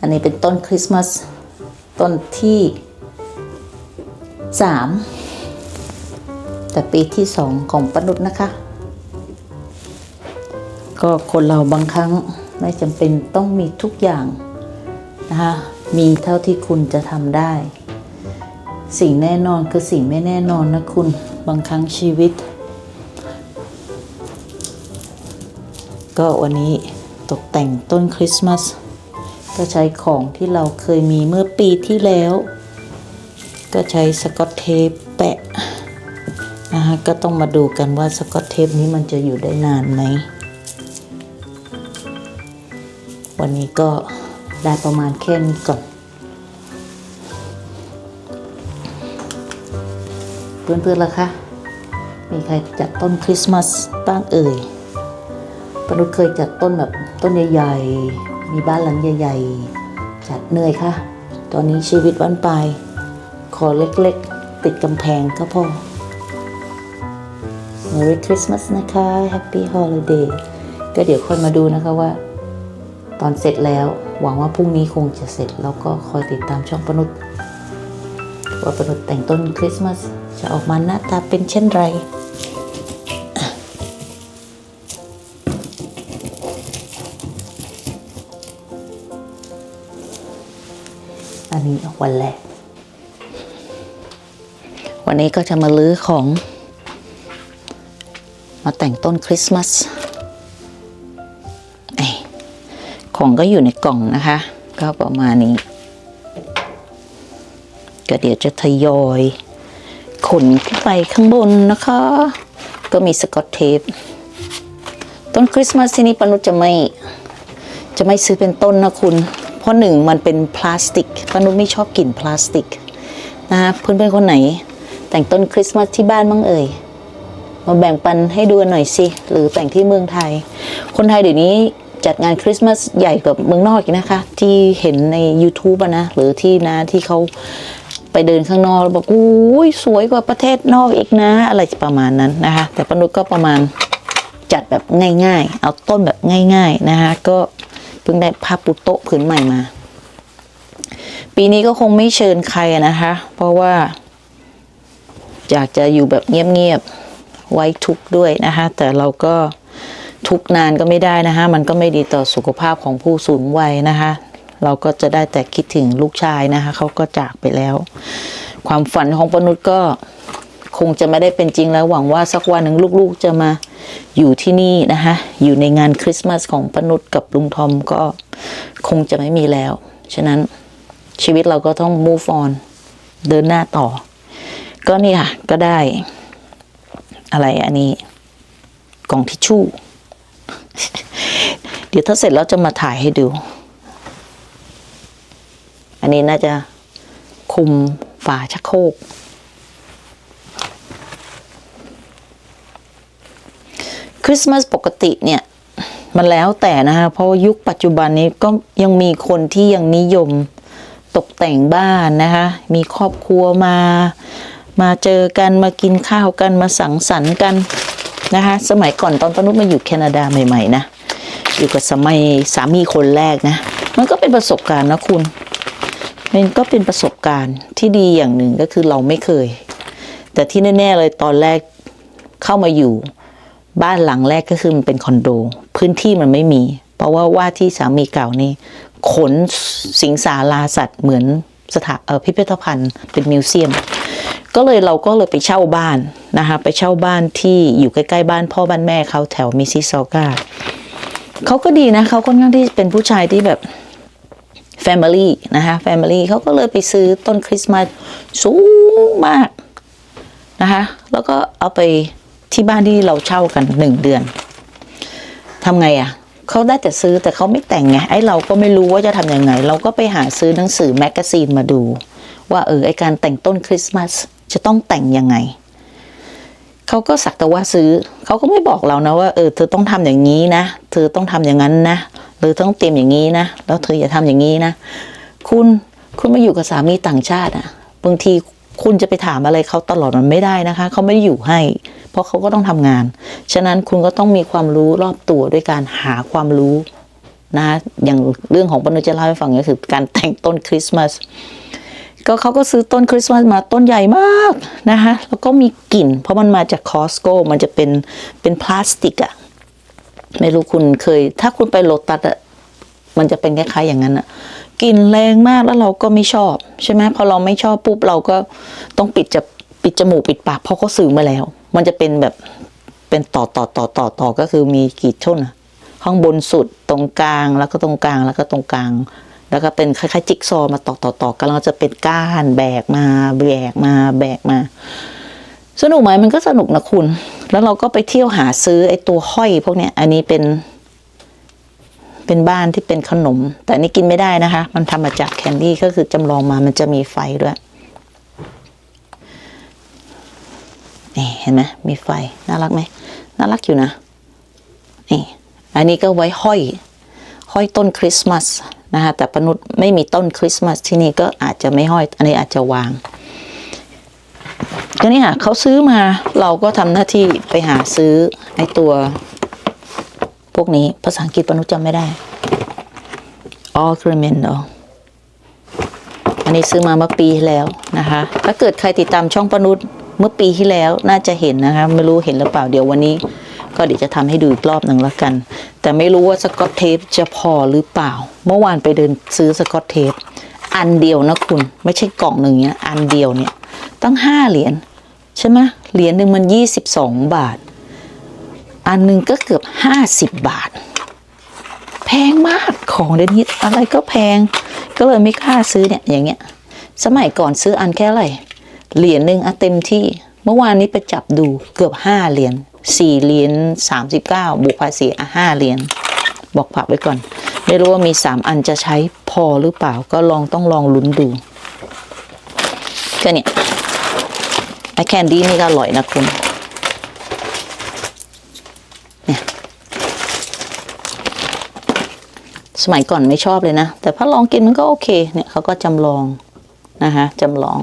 อันนี้เป็นต้นคริสต์มาสต้นที่สามแต่ปีที่สองของปนุษนะคะ ก็คนเราบางครั้งไม่จำเป็นต้องมีทุกอย่างนะคะมีเท่าที่คุณจะทำได้ สิ่งแน่นอนคือสิ่งไม่แน่นอนนะคุณบางครั้งชีวิต ก็วันนี้ตกแต่งต้นคริสต์มาส ก็ใช้ของที่เราเคยมีเมื่อปีที่แล้ว ก็ใช้สกอตเทปแปะนะฮะก็ต้องมาดูกันว่าสกอตเทปนี้มันจะอยู่ได้นานไหม วันนี้ก็ได้ประมาณแค่นี้ก่อน เพื่อนๆล่ะคะ มีใครจัดต้นคริสต์มาสบ้างเอ่ยปนุษเคยจัดต้นแบบต้นใหญ่ๆ มีบ้านหลังใหญ่ ๆ จัดเหนื่อยค่ะ ตอนนี้ชีวิตวันปลาย ขอเล็กๆ ติดกำแพงก็พอ Merry Christmas นะคะ Happy Holiday ก็เดี๋ยวค่อยมาดูนะคะว่า ตอนเสร็จแล้ว หวังว่าพรุ่งนี้คงจะเสร็จ แล้วก็คอยติดตามช่องปนุษว่าปนุษแต่งต้นคริสต์มาสจะออกมาหน้าตาเป็นเช่นไร นี้วันแรก วันนี้ก็จะมาลื้อของ มาแต่งต้นคริสต์มาสเอ้ยของก็อยู่ในกล่องนะคะ ก็ประมาณนี้ ก็เดี๋ยวจะทยอยขนขึ้นไปข้างบนนะคะ ก็มีสกอตเทปต้นคริสต์มาสที่นี่ปนุจะไม่ จะไม่ซื้อเป็นต้นนะคุณ ราะหนึ่งมันเป็นพลาสติกปานุชไม่ชอบกลิ่นพลาสติกนะคะเพื่อนๆคนไหน แต่งต้นคริสต์มาสที่บ้านบ้างเอ่ยมาแบ่งปันให้ดูหน่อยสิ หรือแต่งที่เมืองไทย คนไทยเดี๋ยวนี้จัดงานคริสต์มาสใหญ่กว่าเมืองนอกอีกนะคะ ที่เห็นใน YouTube อะนะ หรือที่นะที่เขาไปเดินข้างนอกแล้วบอกอุ้ยสวยกว่าประเทศนอกอีกนะ อะไรประมาณนั้นนะคะ แต่ปนุชก็ประมาณจัดแบบง่าย ๆ เอาต้นแบบง่าย ๆ นะคะก็ พิ่งได้ผ้าปูโต๊ะผืนใหม่มา ปีนี้ก็คงไม่เชิญใครนะคะ เพราะว่า อยากจะอยู่แบบเงียบๆไว้ทุกข์ด้วยนะคะ แต่เราก็ทุกข์นานก็ไม่ได้นะคะ มันก็ไม่ดีต่อสุขภาพของผู้สูงวัยนะคะ เราก็จะได้แต่คิดถึงลูกชายนะคะเขาก็จากไปแล้ว ความฝันของปนุษย์ก็คงจะไม่ได้เป็นจริงแล้วหวังว่าสักวันหนึ่งลูกๆจะมา อยู่ที่นี่นะคะอยู่ในงานคริสต์มาสของปนุษกับลุงทอมก็คงจะไม่มีแล้ว ฉะนั้นชีวิตเราก็ต้อง move on เดินหน้าต่อ ก็นี่ค่ะ ก็ได้ อะไรอันนี้ กล่องทิชชู่ เดี๋ยวถ้าเสร็จแล้วจะมาถ่ายให้ดู อันนี้น่าจะคุมฝาชักโครก คริสต์มาสปกติเนี่ยมันแล้วแต่นะคะเพราะว่ายุคปัจจุบันนี้ก็ยังมีคนที่ยังนิยมตกแต่งบ้านนะคะมีครอบครัวมา มาเจอกันมากินข้าวกันมาสังสรรค์กันนะคะสมัยก่อนตอนปนุษมาอยู่แคนาดาใหม่ ๆ นะ อยู่กับสมัยสามีคนแรกนะ มันก็เป็นประสบการณ์นะคุณ มันก็เป็นประสบการณ์ที่ดีอย่างหนึ่งก็คือเราไม่เคย แต่ที่แน่ ๆ เลยตอนแรกเข้ามาอยู่ บ้านหลังแรกก็คือมันเป็นคอนโด พื้นที่มันไม่มี เพราะว่าว่าที่สามีเก่านี่ขนสิงสาราสัตว์เหมือนสถาเอพิพิธภัณฑ์เป็นมิวเซียม ก็เลยเราก็เลยไปเช่าบ้านนะคะไปเช่าบ้านที่อยู่ใกล้ๆบ้านพ่อบ้านแม่เขาแถวมิสซิสซอกาเขาก็ดีนะเขาค่อนข้างที่เป็นผู้ชายที่แบบ Family นะคะ Family เขาก็เลยไปซื้อต้นคริสต์มาสสูงมากนะคะแล้วก็เอาไป ที่บ้านที่เราเช่ากันหนึ่งเดือนทำไงอะ่ะเขาได้แต่ซื้อแต่เขาไม่แต่งไงไอ้เราก็ไม่รู้ว่าจะทำยังไง เราก็ไปหาซื้อหนังสือแมกกาซีนมาดู ว่าเออไอการแต่งต้นคริสต์มาสจะต้องแต่งยังไงเขาก็สักแต่ว่าซื้อเขาก็ไม่บอกเรานะว่าเออเธอต้องทำอย่างนี้นะเธอต้องทำอย่างนั้นนะหรือต้องเตรียมอย่างนี้นะแล้วเธออย่าทำอย่างนี้นะคุณคุณมาอยู่กับสามีต่างชาติอะบางทีคุณจะไปถามอะไรเขาตลอดมันไม่ได้นะคะเขาไม่ได้อยู่ให้ เพราะเขาก็ต้องทำงาน ฉะนั้นคุณก็ต้องมีความรู้รอบตัวด้วยการหาความรู้นะคะอย่างเรื่องของปนุษย์จะเล่าให้ฟังก็คือการแต่งต้นคริสต์มาสก็เขาก็ซื้อต้นคริสต์มาสมาต้นใหญ่มากนะคะแล้วก็มีกลิ่น เพราะมันมาจากคอสโก้มันจะเป็นเป็นพลาสติกอะไม่รู้คุณเคย ถ้าคุณไปโลตัสอะมันจะเป็นคล้ายๆอย่างนั้นอะกลิ่นแรงมากแล้วเราก็ไม่ชอบ ใช่ไหมพอเราไม่ชอบปุ๊บเราก็ต้องปิดจะ ปิดจมูกปิดปากเพราะเขาซื้อมาแล้ว มันจะเป็นแบบเป็นต่อต่อต่อต่อต่อก็คือมีกี่ช่นอะข้างบนสุดตรงกลางแล้วก็ตรงกลางแล้วก็ตรงกลาง แล้วก็เป็นคล้ายๆจิ๊กซอมาต่อต่อต่อกันแล้วจะเป็นก้านแบกมาแบกมาแบกมา สนุกไหมมันก็สนุกนะคุณ แล้วเราก็ไปเที่ยวหาซื้อไอ้ตัวห้อยพวกเนี้ย อันนี้เป็น เป็นบ้านที่เป็นขนม แต่นนี่กินไม่ได้นะคะ มันทำมาจากแคนดี้ก็คือจำลองมามันจะมีไฟด้วย นี่เห็นไหมมีไฟน่ารักไหมน่ารักอยู่นะนี่อันนี้ก็ไว้ห้อยห้อยต้นคริสต์มาสนะคะแต่ปนุษย์ไม่มีต้นคริสต์มาสที่นี่ก็อาจจะไม่ห้อย อันนี้อาจจะวางก็นี่ยเขาซื้อมาเราก็ทำหน้าที่ไปหาซื้อไอตัว พวกนี้ภาษาอังกฤษปนุษย์จำไม่ได้ ornament เหรออันนี้ซื้อมาเมื่อปีแล้วนะคะ ถ้าเกิดใครติดตามช่องปนุษย์ เมื่อปีที่แล้วน่าจะเห็นนะคะ ไม่รู้เห็นหรือเปล่าเดี๋ยววันนี้ ก็เดี๋ยวจะทำให้ดูอีกรอบหนึ่งแล้วกัน แต่ไม่รู้ว่าสกอตเทปจะพอหรือเปล่า เมื่อวานไปเดินซื้อสกอตเทปอันเดียวนะคุณ ไม่ใช่กล่องหนึ่งเนี้ยอันเดียวเนี่ยตั้งห้าเหรียญใช่ไหมเหรียญหนึ่งมันยี่สิบสองบาท อันหนึ่งก็เกือบห้าสิบบาท แพงมากของเดี๋ยวนี้อะไรก็แพง ก็เลยไม่กล้าซื้อเนี่ยอย่างเงี้ย สมัยก่อนซื้ออันแค่ไร เหรียญหนึ่งอะเต็มที่ เมื่อวานนี้ไปจับดูเกือบห้าเหรียญสี่เหรียญสามสิบเก้าบวกภาษีอะห้าเหรียญบอกผักไว้ก่อน ไม่รู้ว่ามีสามอันจะใช้พอหรือเปล่าก็ลองต้องลองลุ้นดูก็เนี่ยไอแคนดี้นี่ก็อร่อยนะคุณเนี่ยสมัยก่อนไม่ชอบเลยนะ แต่พอลองกินมันก็โอเค เนี่ยเขาก็จำลองนะคะจำลอง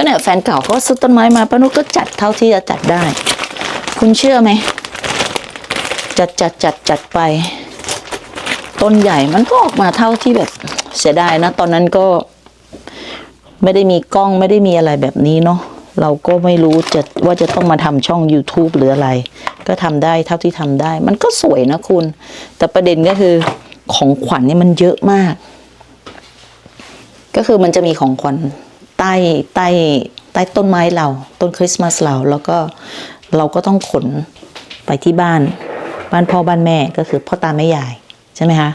ก็เนี่ยแฟนเก่าเขาซื้อต้นไม้มาป้านุกก็จัดเท่าที่จะจัดได้ คุณเชื่อไหม จัดจัดจัดจัดไป ต้นใหญ่มันก็ออกมาเท่าที่แบบเสียดายนะ ตอนนั้นก็ไม่ได้มีกล้องไม่ได้มีอะไรแบบนี้เนาะเราก็ไม่รู้จะว่าจะต้องมาทำช่อง YouTube หรืออะไร ก็ทำได้เท่าที่ทำได้ มันก็สวยนะคุณ แต่ประเด็นก็คือของขวัญนี่มันเยอะมาก ก็คือมันจะมีของขวัญ ใต้ใต้ใต้ต้นไม้เรา ต้นคริสต์มาสเราแล้วก็เราก็ต้องขนไปที่บ้าน บ้านพ่อบ้านแม่ก็คือพ่อตาแม่ยายใช่ไหมคะ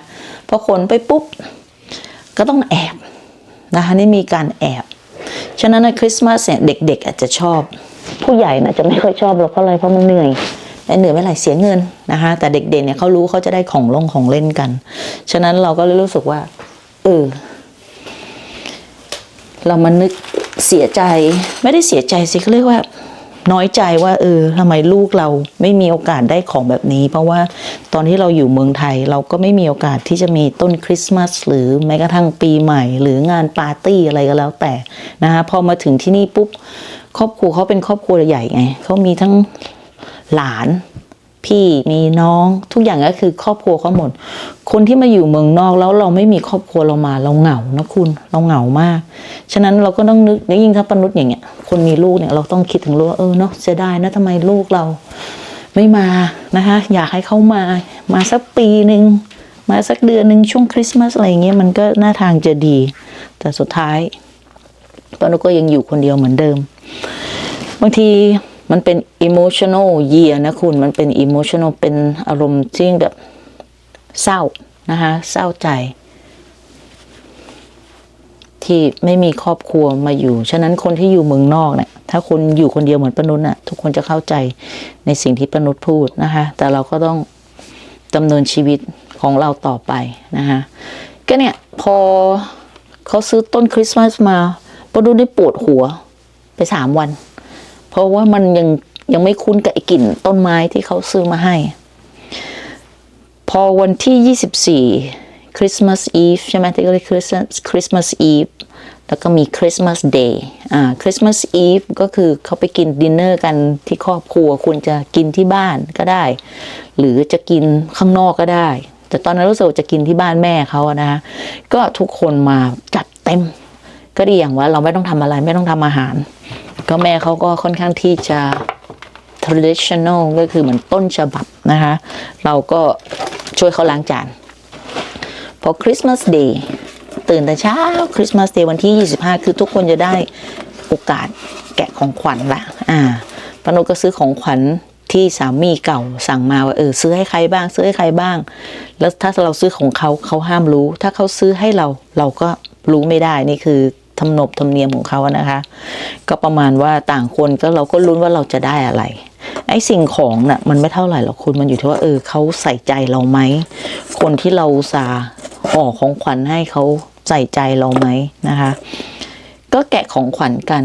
พอขนไปปุ๊บ ก็ต้องแอบนะคะนี่มีการแอบ ฉะนั้นคริสต์มาสเนี่ยเด็ก ๆ อาจจะชอบ ผู้ใหญ่นะจะไม่ค่อยชอบหรอกเพราะอะไรเพราะมันเหนื่อยและเหนื่อยไม่ไหรเสียเงินนะคะแต่เด็กๆเนี่ยเขารู้เขาจะได้ของลงของเล่นกัน ฉะนั้นเราก็เลยรู้สึกว่าเออ เรามานึกเสียใจ ไม่ได้เสียใจสิเขาเรียกว่า น้อยใจว่า เออทำไมลูกเราไม่มีโอกาสได้ของแบบนี้ เพราะว่าตอนที่เราอยู่เมืองไทย เราก็ไม่มีโอกาสที่จะมีต้นคริสต์มาสหรือแม้กระทั่งปีใหม่ หรืองานปาร์ตี้อะไรก็แล้วแต่นะคะพอมาถึงที่นี่ปุ๊บครอบครัวเขาเป็นครอบครัวใหญ่ไงเขามีทั้งหลาน พี่มีน้องทุกอย่างก็คือครอบครัวเขาหมด คนที่มาอยู่เมืองนอกแล้วเราไม่มีครอบครัวเรามาเราเหงานะคุณเราเหงามาก ฉะนั้นเราก็ต้องนึกยิ่งถ้าปนุษย์อย่างเงี้ยคนมีลูกเนี่ยเราต้องคิดถึงลูกว่าเออเนาะเสียดายนะทำไมลูกเรา ไม่มานะคะอยากให้เขามามาสักปีหนึ่งมาสักเดือนหนึ่งช่วงคริสต์มาสอะไรเงี้ยมันก็หน่าทางจะดี แต่สุดท้ายปนุษย์ก็ยังอยู่คนเดียวเหมือนเดิม บางที มันเป็น emotional year นะคุณ มันเป็น emotional เป็นอารมณ์ที่แบบเศร้านะคะเศร้าใจ ที่ไม่มีครอบครัวมาอยู่ ฉะนั้นคนที่อยู่เมืองนอกเนี่ยถ้าคนอยู่คนเดียวเหมือนปนุษย์น่ะ ทุกคนจะเข้าใจในสิ่งที่ปนุษย์พูดนะคะ แต่เราก็ต้องดำเนินชีวิตของเราต่อไปนะคะก็เนี่ยพอเขาซื้อต้นคริสต์มาสมาปนุษย์ได้ปวดหัวไปสามวัน เพราะว่ามันยังยังไม่คุ้นกับไอ้กลิ่นต้นไม้ที่เขาซื้อมาให้ พอวันที่ 24คริสต์มาสอีฟใช่ไหมที่เรียกคริสต์คริสต์มาสอีฟแล้วก็มีคริสต์มาสเดย์อ่าคริสต์มาสอีฟก็คือเขาไปกินดินเนอร์กันที่ครอบครัวคุณจะกินที่บ้านก็ได้ หรือจะกินข้างนอกก็ได้ แต่ตอนนั้นรู้สึกว่าจะกินที่บ้านแม่เขานะคะก็ทุกคนมาจัดเต็ม ก็ดีอย่างว่าเราไม่ต้องทำอะไรไม่ต้องทำอาหาร ก็แม่เขาก็ค่อนข้างที่จะ traditional ก็คือเหมือนต้นฉบับนะคะ เราก็ช่วยเขาล้างจาน พอคริสต์มาสเดย์ตื่นแต่เช้าคริสต์มาสเดย์วันที่ 25 คือทุกคนจะได้โอกาสแกะของขวัญละอ่าปนุก็ซื้อของขวัญที่สามีเก่าสั่งมาว่าเออซื้อให้ใครบ้าง ซื้อให้ใครบ้าง แล้วถ้าเราซื้อของเขาเขาห้ามรู้ ถ้าเขาซื้อให้เราเราก็รู้ไม่ได้นี่คือ ทำนบธรรมเนียมของเขาอะนะคะ ก็ประมาณว่าต่างคนก็เราก็ลุ้นว่าเราจะได้อะไร ไอ้สิ่งของน่ะมันไม่เท่าไหร่หรอกคุณมันอยู่ที่ว่าเออเขาใส่ใจเราไหม คนที่เราอุตสาห่อของขวัญให้เขาใส่ใจเราไหมนะคะ ก็แกะของขวัญกัน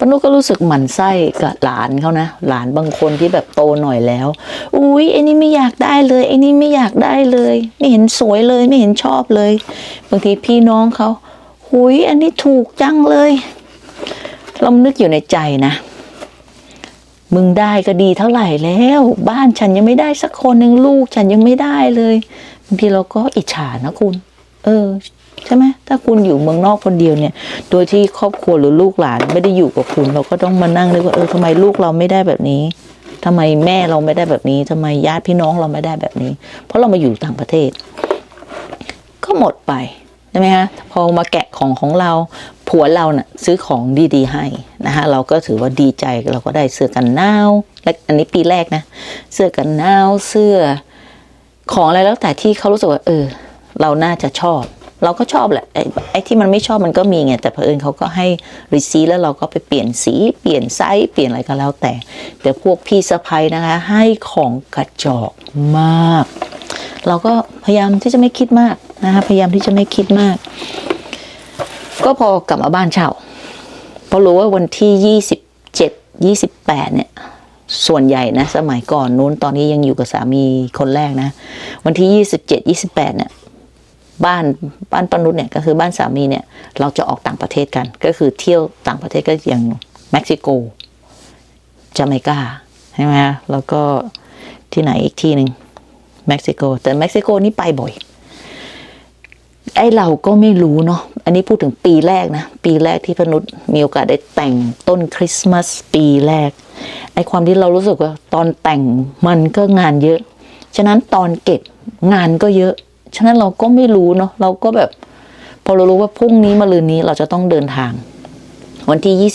ปนุก็รู้สึกหมั่นไส้กับหลานเขานะ หลานบางคนที่แบบโตหน่อยแล้ว อุ้ยไอ้นี่ไม่อยากได้เลยไอ้นี่ไม่อยากได้เลย ไม่เห็นสวยเลยไม่เห็นชอบเลย บางทีพี่น้องเขา หุยอันนี้ถูกจังเลยเรานึกอยู่ในใจนะ มึงได้ก็ดีเท่าไหร่แล้ว บ้านฉันยังไม่ได้สักคนหนึ่งลูกฉันยังไม่ได้เลยบางทีเราก็อิจฉานะคุณ เออ ใช่ไหมถ้าคุณอยู่เมืองนอกคนเดียวเนี่ย โดยที่ครอบครัวหรือลูกหลานไม่ได้อยู่กับคุณ เราก็ต้องมานั่งนึกว่าเออทำไมลูกเราไม่ได้แบบนี้ทำไมแม่เราไม่ได้แบบนี้ ทำไมญาติพี่น้องเราไม่ได้แบบนี้ เพราะเรามาอยู่ต่างประเทศ ก็หมดไป ใช่ไหมคะพอมาแกะของของเราผัวเราเนะ่ะซื้อของดีๆให้นะคะเราก็ถือว่าดีใจเราก็ได้เสื้อกันหนาวและอันนี้ปีแรกนะ เสื้อกันหนาวเสื้อของอะไรแล้วแต่ที่เขารู้สึกว่าเออ เราน่าจะชอบ เราก็ชอบแหละไอ้ไอ้ที่มันไม่ชอบมันก็มีไงแต่เผอิญเขาก็ให้รีซีแล้วเราก็ไปเปลี่ยนสีเปลี่ยนไซส์เปลี่ยนอะไรก็แล้วแต่ แต่พวกพี่สะพ้ยนะคะ ให้ของกระจอกมาก เราก็พยายามที่จะไม่คิดมาก นะคะพยายามที่จะไม่คิดมาก ก็พอกลับมาบ้านเช่าเพราะรู้ว่าวันที่ยี่สิบเจ็ดยี่สิบแปดเนี่ย ส่วนใหญ่นะ สมัยก่อนนู้นตอนนี้ยังอยู่กับสามีคนแรกนะ วันที่ยี่สิบเจ็ดยี่สิบแปดเนี่ยบ้านบ้านปนุษเนี่ยก็คือบ้านสามีเนี่ย เราจะออกต่างประเทศกัน ก็คือเที่ยวต่างประเทศก็อย่างเม็กซิโกจาเมกาใช่ไหมฮะแล้วก็ที่ไหนอีกที่หนึ่งเม็กซิโก แต่เม็กซิโกนี่ไปบ่อย ไอเราก็ไม่รู้เนาะ อันนี้พูดถึงปีแรกนะ ปีแรกที่พนุษย์มีโอกาสได้แต่งต้นคริสต์มาสปีแรก ไอความที่เรารู้สึกว่าตอนแต่งมันก็งานเยอะ ฉะนั้นตอนเก็บงานก็เยอะ ฉะนั้นเราก็ไม่รู้เนาะ เราก็แบบ พอเรารู้ว่าพรุ่งนี้มะรืนนี้เราจะต้องเดินทาง วันที่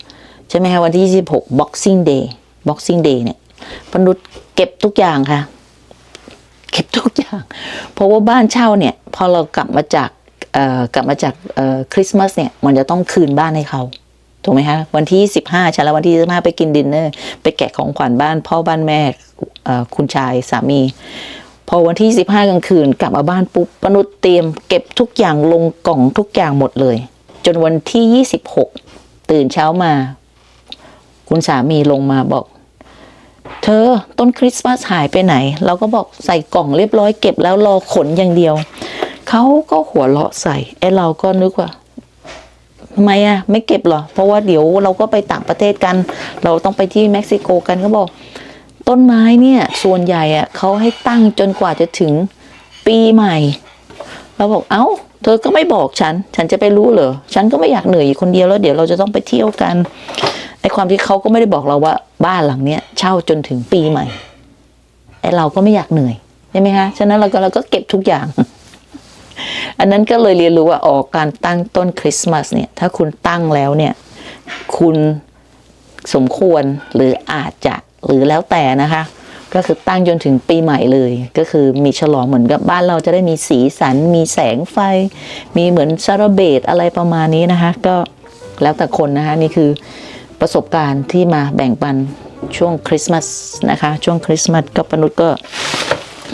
26 ใช่ไหมคะวันที่ 26 Boxing Day Boxing Day เนี่ยพนุษย์เก็บทุกอย่างค่ะ ก็บทุกอย่าง เพราะว่าบ้านเช่าเนี่ย พอเรากลับมาจากกลับมาจากคริสต์มาสเนี่ย มันจะต้องคืนบ้านให้เขาถูกไหมคะวันที่สิบห้าฉันแล้ววันที่สิบห้าไปกินดินเนอร์ไปแกะของขวัญบ้านพ่อบ้านแม่คุณชายสามี พอวันที่สิบห้ากลางคืน กลับมาบ้านปุ๊บปนุษเตรียมเก็บทุกอย่างลงกล่องทุกอย่างหมดเลย จนวันที่ยี่สิบหกตื่นเช้ามา คุณสามีลงมาบอก เธอต้นคริสต์มาสหายไปไหน เราก็บอกใส่กล่องเรียบร้อยเก็บแล้วรอขนอย่างเดียว เขาก็หัวเราะใส่ไอ้เราก็นึกว่าทำไมอะไม่เก็บเหรอ เพราะว่าเดี๋ยวเราก็ไปต่างประเทศกัน เราต้องไปที่เม็กซิโกกันเขาบอก ต้นไม้เนี่ยส่วนใหญ่อะเขาให้ตั้งจนกว่าจะถึงปีใหม่ เราบอกเอ้า เธอก็ไม่บอกฉัน ฉันจะไปรู้เหรอ ฉันก็ไม่อยากเหนื่อยอยู่คนเดียวแล้ว เดี๋ยวเราจะต้องไปเที่ยวกัน ความที่เขาก็ไม่ได้บอกเราว่าบ้านหลังเนี้ยเช่าจนถึงปีใหม่ไอ้เราก็ไม่อยากเหนื่อยใช่ไหมคะฉะนั้นเราก็เราก็เก็บทุกอย่าง อันนั้นก็เลยเรียนรู้ว่าออกการตั้งต้นคริสต์มาสเนี่ย ถ้าคุณตั้งแล้วเนี่ย คุณสมควรหรืออาจจะหรือแล้วแต่นะคะ ก็คือตั้งจนถึงปีใหม่เลย ก็คือมีฉลองเหมือนกับบ้านเราจะได้มีสีสัน มีแสงไฟ มีเหมือนซาราเบตอะไรประมาณนี้นะคะ ก็แล้วแต่คนนะคะนี่คือ ประสบการณ์ที่มาแบ่งปันช่วงคริสต์มาสนะคะ ช่วงคริสต์มาสก็ปนุษย์ก็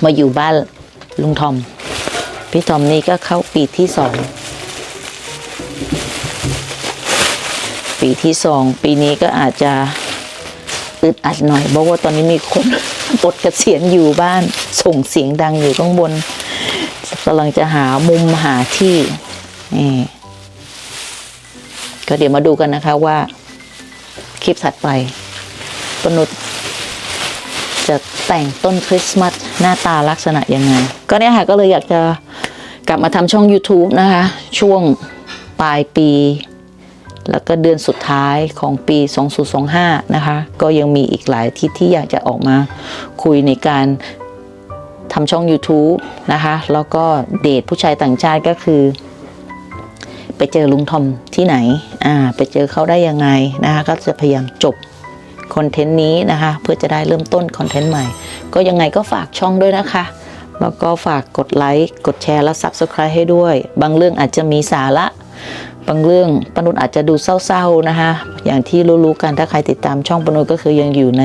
มาอยู่บ้านลุงทอม พี่ทอมนี่ก็เข้าปีที่สองปีที่สองปีนี้ก็อาจจะอึดอัดหน่อยเพราะว่าตอนนี้มีคนปลดเกษียณอยู่บ้านส่งเสียงดังอยู่ข้างบนกำลังจะหามุมหาที่นี่ก็เดี๋ยวมาดูกันนะคะว่า คลิปถัดไปปนุษย์จะแต่งต้นคริสต์มาสหน้าตาลักษณะยังไง ก็เนี่ยค่ะก็เลยอยากจะกลับมาทำช่อง YouTube นะคะ ช่วงปลายปี แล้วก็เดือนสุดท้ายของปี 2025 นะคะ ก็ยังมีอีกหลายทิตย์ที่อยากจะออกมาคุยในการทำช่อง YouTube นะคะ แล้วก็เดทผู้ชายต่างชาติก็คือ ไปเจอลุงทอมที่ไหนอ่าไปเจอเขาได้ยังไงนะคะก็จะพยายามจบคอนเทนต์นี้นะคะ เพื่อจะได้เริ่มต้นคอนเทนต์ใหม่ ก็ยังไงก็ฝากช่องด้วยนะคะ แล้วก็ฝากกดไลค์ กดแชร์และ Subscribe ให้ด้วย บางเรื่องอาจจะมีสาระ บางเรื่องปนุษอาจจะดูเศร้าๆนะคะ อย่างที่รู้ๆกันถ้าใครติดตามช่องปนุษก็คือยังอยู่ใน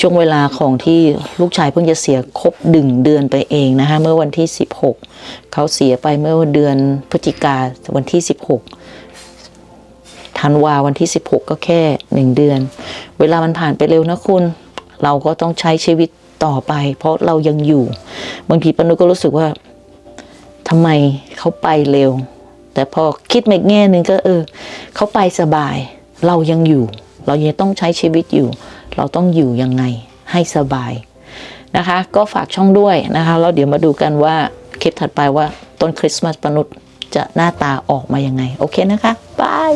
ช่วงเวลาของที่ลูกชายเพิ่งจะเสียครบดึงเดือนไปเองนะคะเมื่อวันที่ 16 เขาเสียไปเมื่อเดือนพฤศจิกาวันที่ 16ธันวาวันที่ 16 ก็แค่ 1 เดือน เวลามันผ่านไปเร็วนะคุณ เราก็ต้องใช้ชีวิตต่อไป เพราะเรายังอยู่ บางทีปนุษก็รู้สึกว่าทำไมเขาไปเร็ว แต่พอคิดมาอีกแง่หนึ่งก็เออเขาไปสบาย เรายังอยู่ เรายังต้องใช้ชีวิตอยู่ เราต้องอยู่ยังไงให้สบายนะคะ ก็ฝากช่องด้วยนะคะแล้วเดี๋ยวมาดูกันว่าคลิปถัดไปว่าต้นคริสต์มาสปนุษย์จะหน้าตาออกมายังไง โอเคนะคะบาย